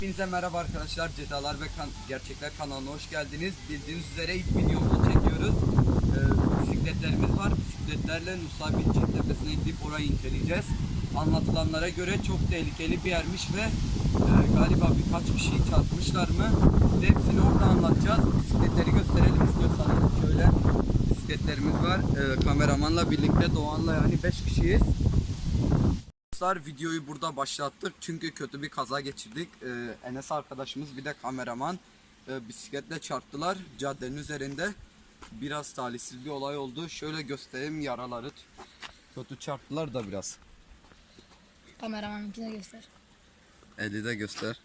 Hepinize merhaba arkadaşlar. Cezalar ve kan Gerçekler kanalına hoş geldiniz. Bildiğiniz üzere ilk videomuzu çekiyoruz. Ee, bisikletlerimiz var. Bisikletlerle Nusa Bilcik Tepesi'ne gidip orayı inceleyeceğiz. Anlatılanlara göre çok tehlikeli bir yermiş ve e, galiba birkaç kişiyi çarpmışlar mı? Size hepsini orada anlatacağız. Bisikletleri gösterelim istiyorsanız. Şöyle bisikletlerimiz var. Ee, kameramanla birlikte Doğan'la yani 5 kişiyiz. Arkadaşlar videoyu burada başlattık çünkü kötü bir kaza geçirdik. Ee, Enes arkadaşımız bir de kameraman e, bisikletle çarptılar caddenin üzerinde. Biraz talihsiz bir olay oldu. Şöyle göstereyim yaraları. Kötü çarptılar da biraz. Kameramankine göster. Eli de göster.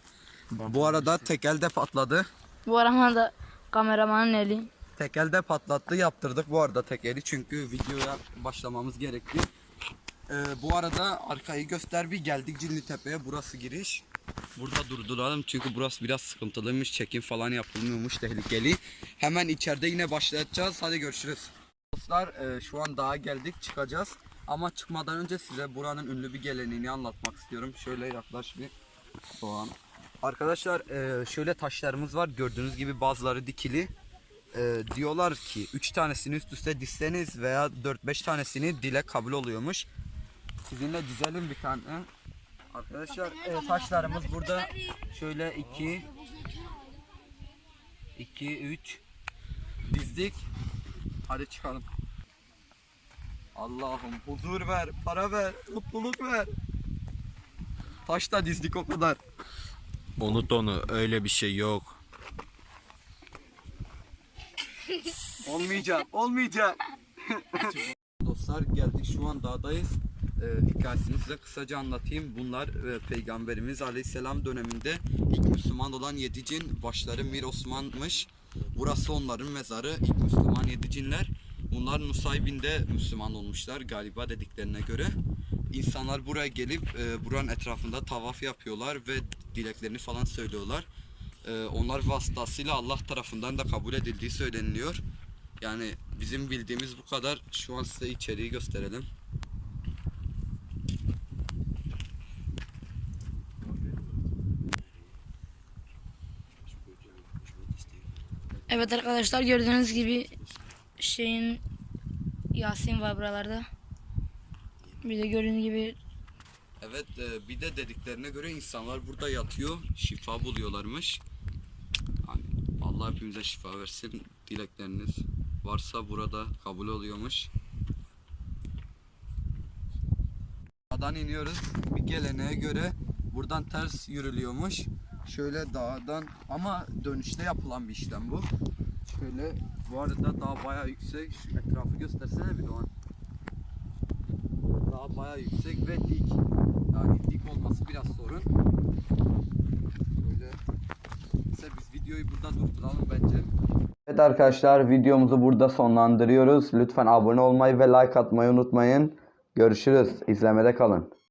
Bu arada tekelde patladı. Bu arama da kameramanın eli. Tekelde patlattı yaptırdık bu arada tekeli çünkü videoya başlamamız gerekti. Ee, bu arada arkayı göster bir geldik Cinli Tepe'ye burası giriş. Burada durduralım çünkü burası biraz sıkıntılıymış çekim falan yapılmıyormuş tehlikeli. Hemen içeride yine başlayacağız hadi görüşürüz. Dostlar e, şu an dağa geldik çıkacağız. Ama çıkmadan önce size buranın ünlü bir geleneğini anlatmak istiyorum. Şöyle yaklaş bir Doğan. Arkadaşlar e, şöyle taşlarımız var gördüğünüz gibi bazıları dikili. E, diyorlar ki 3 tanesini üst üste dizseniz veya 4-5 tanesini dile kabul oluyormuş. Sizinle dizelim bir tane. Arkadaşlar e, taşlarımız burada şöyle 2 2 3 dizdik. Hadi çıkalım. Allah'ım huzur ver, para ver, mutluluk ver. Taş da dizdik o kadar. Unut onu öyle bir şey yok. Olmayacak, olmayacak. Dostlar geldik şu an dağdayız. Ee, hikayesini size kısaca anlatayım. Bunlar e, Peygamberimiz Aleyhisselam döneminde ilk Müslüman olan yedi cin başları Mir Osman'mış. Burası onların mezarı. İlk Müslüman yedi cinler. Bunlar Nusaybin'de Müslüman olmuşlar galiba dediklerine göre. İnsanlar buraya gelip e, buranın etrafında tavaf yapıyorlar ve dileklerini falan söylüyorlar. E, onlar vasıtasıyla Allah tarafından da kabul edildiği söyleniliyor. Yani bizim bildiğimiz bu kadar. Şu an size içeriği gösterelim. Evet arkadaşlar gördüğünüz gibi şeyin Yasin var buralarda. Bir de gördüğünüz gibi Evet e, bir de dediklerine göre insanlar burada yatıyor. Şifa buluyorlarmış. Hani Allah hepimize şifa versin. Dilekleriniz varsa burada kabul oluyormuş. Dağdan iniyoruz. Bir geleneğe göre buradan ters yürülüyormuş. Şöyle dağdan ama dönüşte yapılan bir işlem bu. Şöyle bu arada dağ bayağı yüksek. Şu etrafı göstersene bir Doğan. Dağ bayağı yüksek ve dik. Yani dik olması biraz sorun. Böyle Neyse biz videoyu burada durduralım bence. Evet arkadaşlar videomuzu burada sonlandırıyoruz. Lütfen abone olmayı ve like atmayı unutmayın. Görüşürüz. İzlemede kalın.